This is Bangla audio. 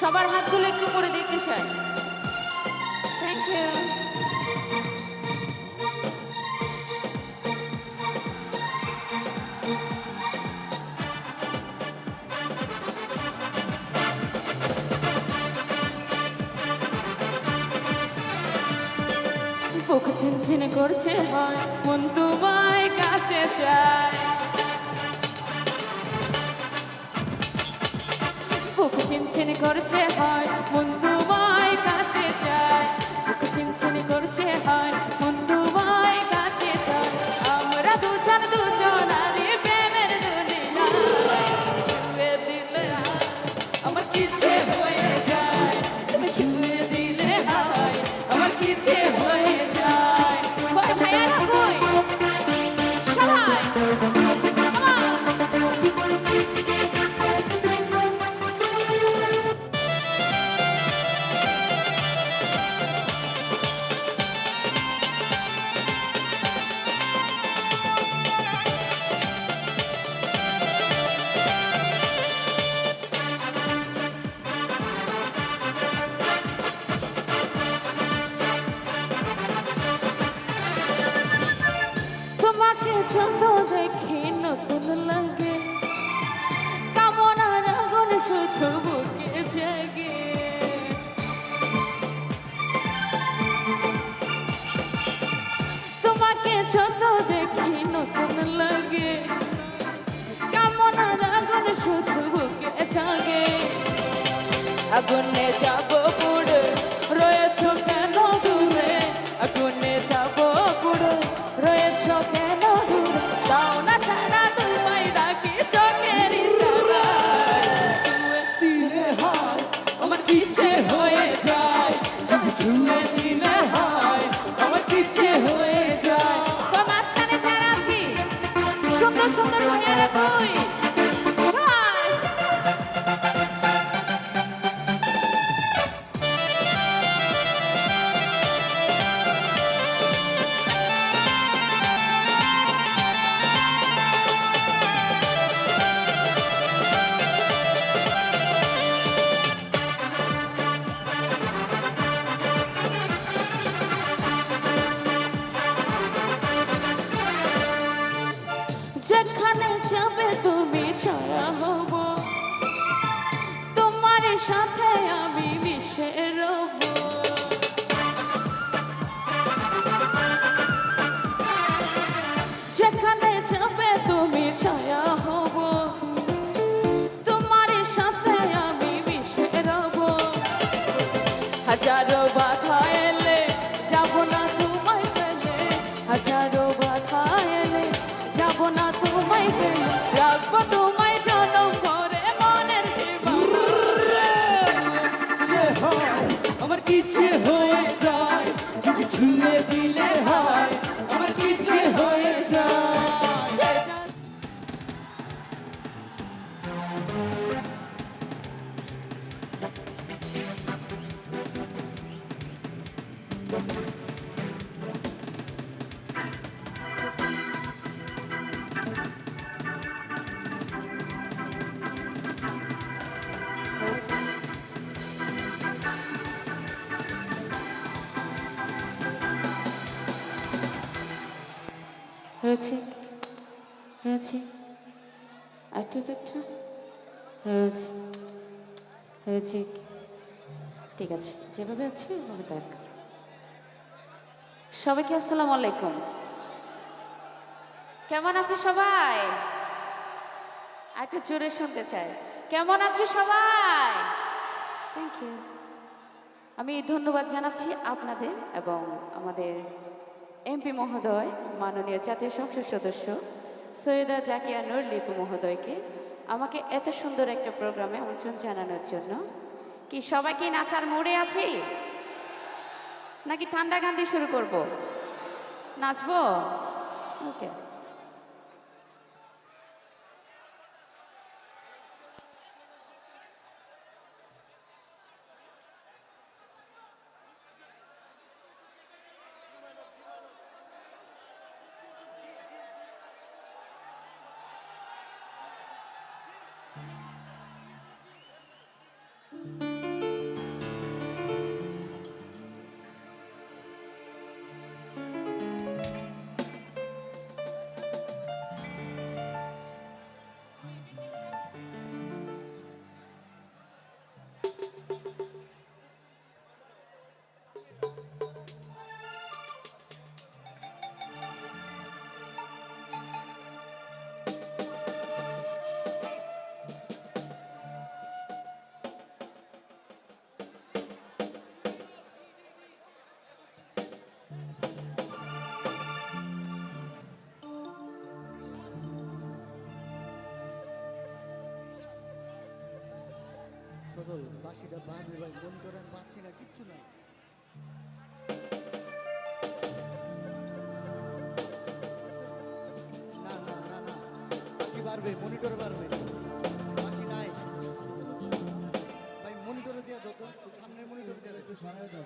সবার হাতগুলো একটু করে দেখতে চাই। থ্যাংক ইউ করছে হয় মন তোমায় কাছে চায়। বুক ছিনছিন করছে হয় মন তোমাকে যত নতুন লাগে। কামনার আগুন শুধু বুকে জাগে। তোমাকে যত দেখি নতুন লাগে। কামনার আগুন শুধু বুকে জাগে। আগুনে যাব যাবে ছড়া হব। তোমার সাথে আমি মিশে রব। হয়েছে হয়েছে? একটু একটু হয়েছে। হয়েছে ঠিক আছে যেভাবে আছে ওভাবে দেখ। সবাইকে আসসালামু আলাইকুম। কেমন আছে সবাই? একটু জোরে শুনতে চাই। কেমন আছে সবাই? থ্যাংক ইউ আমি ধন্যবাদ জানাচ্ছি আপনাদের এবং আমাদের এমপি মহোদয় মাননীয় জাতীয় সংসদ সদস্য সৈয়দা জাকিয়া নুর লিপু মহোদয়কে আমাকে এত সুন্দর একটা প্রোগ্রামে আমন্ত্রণ জানানোর জন্য। কি সবাই কি নাচার মোড়ে আছি? নাকি ঠান্ডা গান দিয়ে শুরু করব? নাচবো? ওকে। সদল বাসিটা বাড়বে ভাই মনিটর আমি পাচ্ছি না, কিচ্ছু না। না না না না বাসি বাড়বে, মনিটর বাড়বে। বাসি নাই। ভাই, মনিটরে দিয়ে দাও তো, সামনের মনিটর দিয়ে দাও। একটু সরাই দাও।